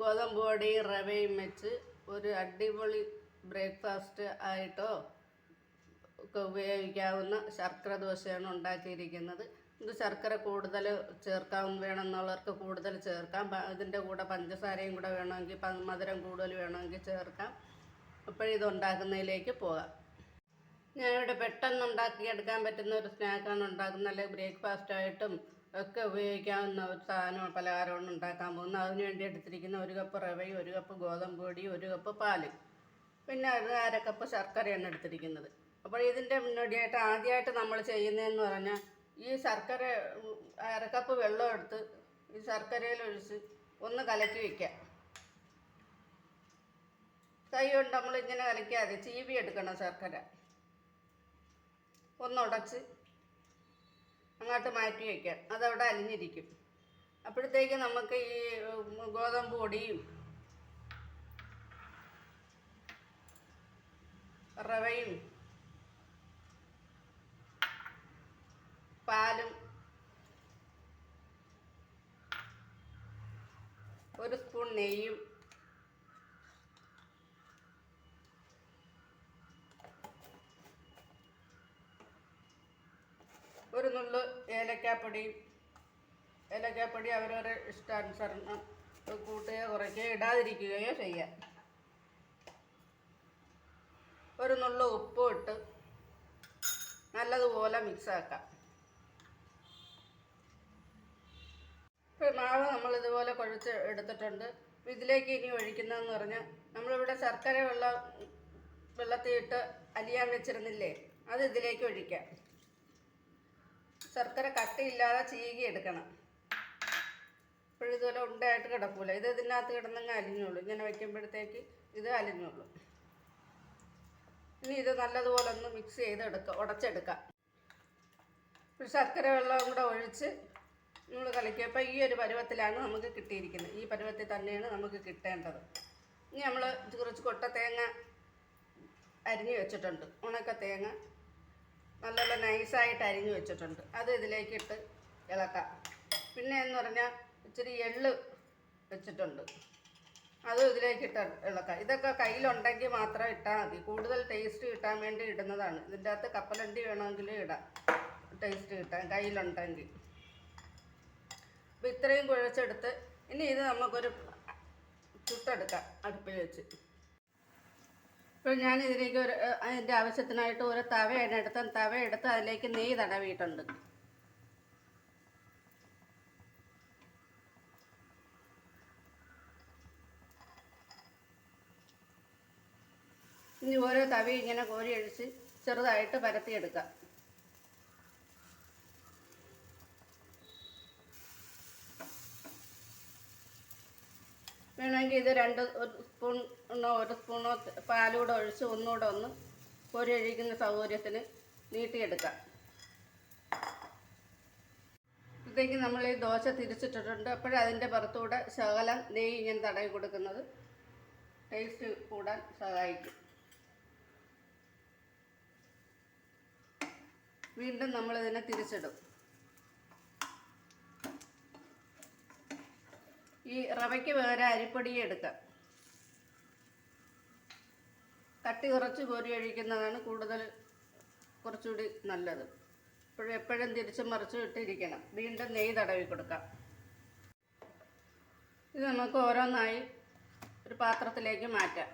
ഗോതമ്പ് പൊടിയും റവയും വെച്ച് ഒരു അടിപൊളി ബ്രേക്ക്ഫാസ്റ്റ് ആയിട്ടോ ഒക്കെ ഉപയോഗിക്കാവുന്ന ശർക്കര ദോശയാണ് ഉണ്ടാക്കിയിരിക്കുന്നത്. ഇത് ശർക്കര കൂടുതൽ ചേർക്കാൻ വേണമെന്നുള്ളവർക്ക് കൂടുതൽ ചേർക്കാം. ഇതിന്റെ കൂടെ പഞ്ചസാരയും കൂടെ വേണമെങ്കിൽ മധുരം കൂടുതൽ വേണമെങ്കിൽ ചേർക്കാം. അപ്പോഴിത് ഉണ്ടാക്കുന്നതിലേക്ക് പോകാം. ഞാനിവിടെ പെട്ടെന്ന് ഉണ്ടാക്കിയെടുക്കാൻ പറ്റുന്ന ഒരു സ്നാക്കാണ് ഉണ്ടാക്കുന്നത്. അല്ലെങ്കിൽ ബ്രേക്ക്ഫാസ്റ്റ് ആയിട്ടും ഒക്കെ ഉപയോഗിക്കാവുന്ന ഒരു സാധനം പലഹാരമാണ് ഉണ്ടാക്കാൻ പോകുന്നത്. അതിന് വേണ്ടി എടുത്തിരിക്കുന്ന ഒരു കപ്പ് റവയും ഒരു കപ്പ് ഗോതമ്പ് പൊടിയും ഒരു കപ്പ് പാൽ. പിന്നെ ഒരു അര കപ്പ് ശർക്കരയാണ് എടുത്തിരിക്കുന്നത്. അപ്പോൾ ഇതിന്റെ മുന്നോടിയായിട്ട് ആദ്യമായിട്ട് നമ്മൾ ചെയ്യുന്നതെന്ന് പറഞ്ഞാൽ ഈ ശർക്കര അര കപ്പ് വെള്ളം എടുത്ത് ഈ ശർക്കരയിൽ ഒഴിച്ച് ഒന്ന് കലക്കി വയ്ക്കുക. കൈ കൊണ്ട് നമ്മൾ ഇങ്ങനെ കലക്കാതെ ചീവി എടുക്കണം ശർക്കര. ഒന്നുടച്ച് അങ്ങോട്ട് മാറ്റി വയ്ക്കാം അതവിടെ അലിഞ്ഞിരിക്കും. അപ്പോഴത്തേക്ക് നമുക്ക് ഈ ഗോതമ്പ് പൊടിയും റവയും പാലും ഒരു സ്പൂൺ നെയ്യും ഒരു നുള്ളു ഏലക്കാപ്പൊടിയും ഏലക്കാപ്പൊടി അവരവരുടെ ഇഷ്ടാനുസരണം കൂട്ടുകയോ കുറയ്ക്കുകയോ ഇടാതിരിക്കുകയോ ചെയ്യാം. ഒരു നുള്ളു ഉപ്പും ഇട്ട് നല്ലതുപോലെ മിക്സാക്കാം. ഇപ്പോൾ മാവ് നമ്മൾ ഇതുപോലെ കുഴച്ച് എടുത്തിട്ടുണ്ട്. ഇതിലേക്ക് ഇനി ഒഴിക്കുന്നതെന്ന് പറഞ്ഞാൽ നമ്മളിവിടെ ശർക്കര വെള്ളം വെള്ളത്തിൽ ഇട്ട് അലിയാൻ വെച്ചിരുന്നില്ലേ അത് ഇതിലേക്ക് ഒഴിക്കാം. ശർക്കര കട്ടിയില്ലാതെ ചീകി എടുക്കണം. ഇപ്പോഴിതുപോലെ ഉണ്ടായിട്ട് കിടക്കൂല. ഇത് ഇതിനകത്ത് കിടന്നങ്ങ് അലിഞ്ഞോളൂ. ഇങ്ങനെ വയ്ക്കുമ്പോഴത്തേക്ക് ഇത് അലിഞ്ഞോളൂ. ഇനി ഇത് നല്ലതുപോലെ ഒന്ന് മിക്സ് ചെയ്തെടുക്കുക ഉടച്ചെടുക്കാം. ഒരു ശർക്കര വെള്ളം കൂടെ ഒഴിച്ച് നമ്മൾ കലക്കിയപ്പോൾ ഈ ഒരു പരുവത്തിലാണ് നമുക്ക് കിട്ടിയിരിക്കുന്നത്. ഈ പരുവത്തിൽ തന്നെയാണ് നമുക്ക് കിട്ടേണ്ടത്. ഇനി നമ്മൾ കുറച്ച് കൊട്ട തേങ്ങ അരിഞ്ഞ് വെച്ചിട്ടുണ്ട്. ഉണക്ക തേങ്ങ നല്ല നൈസായിട്ട് അരിഞ്ഞ് വെച്ചിട്ടുണ്ട്. അത് ഇതിലേക്കിട്ട് ഇളക്കാം. പിന്നെ എന്ന് പറഞ്ഞാൽ ഇച്ചിരി എള്ള് വെച്ചിട്ടുണ്ട്. അത് ഇതിലേക്കിട്ട് ഇളക്കാം. ഇതൊക്കെ കയ്യിലുണ്ടെങ്കിൽ മാത്രം ഇട്ടാൽ മതി. കൂടുതൽ ടേസ്റ്റ് കിട്ടാൻ വേണ്ടി ഇടുന്നതാണ്. ഇതിന്റെ അകത്ത് കപ്പലണ്ടി വേണമെങ്കിൽ ഇടാം. ടേസ്റ്റ് കിട്ടാൻ കയ്യിലുണ്ടെങ്കിൽ. അപ്പോൾ ഇത്രയും കുഴച്ചെടുത്ത് ഇനി ഇത് നമുക്കൊരു ചുട്ടെടുക്കാം അടുപ്പിൽ വെച്ച്. ഇപ്പോൾ ഞാൻ ഇതിലേക്ക് ഒരു അതിന്റെ ആവശ്യത്തിനായിട്ട് ഒരു തവയാണ് എടുത്ത തവ എടുത്ത് അതിലേക്ക് നെയ്യ് തടവിയിട്ടുണ്ട്. ഇനി ഓരോ തവി ഇങ്ങനെ കോരി അഴിച്ച് ചെറുതായിട്ട് പരത്തിയെടുക്കാം. വേണമെങ്കിൽ ഇത് രണ്ട് ഒരു സ്പൂൺ ഒന്നോ ഒരു സ്പൂണോ പാലൂടെ ഒഴിച്ച് ഒന്നുകൂടെ ഒന്ന് കോരി ഒഴിക്കുന്ന സൗകര്യത്തിന് നീട്ടിയെടുക്കാം. ഇപ്പോഴത്തേക്ക് നമ്മൾ ഈ ദോശ തിരിച്ചിട്ടിട്ടുണ്ട്. അപ്പോഴതിന്റെ പുറത്തൂടെ ശകലം നെയ്യ് ഇങ്ങനെ തടവി കൊടുക്കുന്നത്. ടേസ്റ്റ് കൂടാൻ സഹായിക്കും. വീണ്ടും നമ്മളിതിനെ തിരിച്ചിടും. ഈ റവയ്ക്ക് പകരം അരിപ്പൊടി എടുക്കാം. തട്ടി കുറച്ച് കോരി ഒഴിക്കുന്നതാണ് കൂടുതൽ കുറച്ചുകൂടി നല്ലത്. ഇപ്പോഴും എപ്പോഴും തിരിച്ചും മറിച്ചും ഇട്ടിരിക്കണം. വീണ്ടും നെയ്യ് തടവി കൊടുക്കാം. ഇത് നമുക്ക് ഓരോന്നായി ഒരു പാത്രത്തിലേക്ക് മാറ്റാം.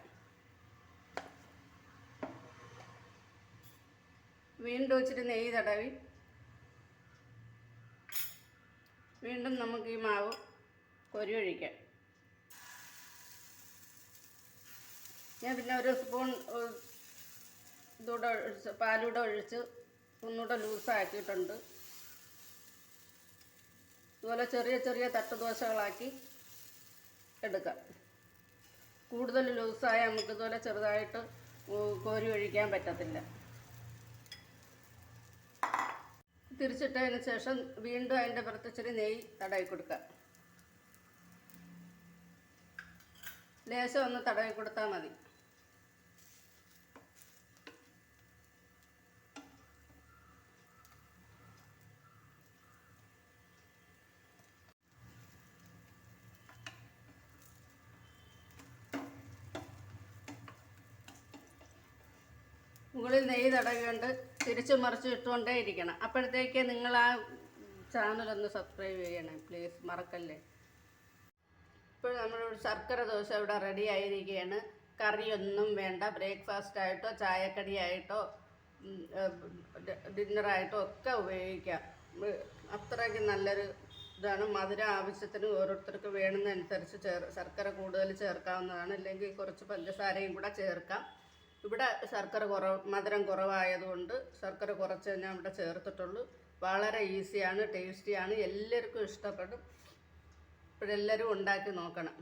വീണ്ടും ഇച്ചിരി നെയ്യ് തടവി. വീണ്ടും നമുക്ക് ഈ മാവ് കൊരി ഒഴിക്കാം ഞാൻ പിന്നെ ഒരു സ്പൂൺ ഇതൂടെ ഒഴിച്ച് പാലൂടെ ഒഴിച്ച് ഒന്നുകൂടെ ലൂസാക്കിയിട്ടുണ്ട്. ഇതുപോലെ ചെറിയ ചെറിയ തട്ടുദോശകളാക്കി എടുക്കാം. കൂടുതൽ ലൂസായ നമുക്ക് ഇതുപോലെ ചെറുതായിട്ട് കോരി ഒഴിക്കാൻ പറ്റത്തില്ല. തിരിച്ചിട്ടതിന് ശേഷം വീണ്ടും അതിന്റെ പുറത്ത് ഇച്ചിരി നെയ്യ് തടയി കൊടുക്കുക ലേശം ഒന്ന് തടവി കൊടുത്താൽ മതി. മുകളിൽ നെയ്യ് തടവിയുണ്ട് തിരിച്ചു മറിച്ച് ഇട്ടുകൊണ്ടേ ഇരിക്കണം. അപ്പോഴത്തേക്ക് നിങ്ങൾ ആ ചാനലൊന്ന് സബ്സ്ക്രൈബ് ചെയ്യണേ പ്ലീസ് മറക്കല്ലേ? ഇപ്പോൾ നമ്മുടെ ശർക്കര ദോശ ഇവിടെ റെഡി ആയിരിക്കുകയാണ്. കറിയൊന്നും വേണ്ട. ബ്രേക്ക്ഫാസ്റ്റ് ആയിട്ടോ ചായക്കടിയായിട്ടോ ഡിന്നറായിട്ടോ ഒക്കെ ഉപയോഗിക്കാം. അത്രയ്ക്ക് നല്ലൊരു ഇതാണ്. മധുരം ആവശ്യത്തിന് ഓരോരുത്തർക്ക് വേണമെന്നനുസരിച്ച് ചേർ ശർക്കര കൂടുതൽ ചേർക്കാവുന്നതാണ്. അല്ലെങ്കിൽ കുറച്ച് പഞ്ചസാരയും കൂടെ ചേർക്കാം. ഇവിടെ ശർക്കര കുറവ് മധുരം കുറവായതുകൊണ്ട് ശർക്കര കുറച്ച് ഞാൻ ഇവിടെ ചേർത്തിട്ടുള്ളൂ. വളരെ ഈസിയാണ് ടേസ്റ്റിയാണ് എല്ലാവർക്കും ഇഷ്ടപ്പെടും. ഇപ്പോഴെല്ലാവരും ഉണ്ടാക്കി നോക്കണം.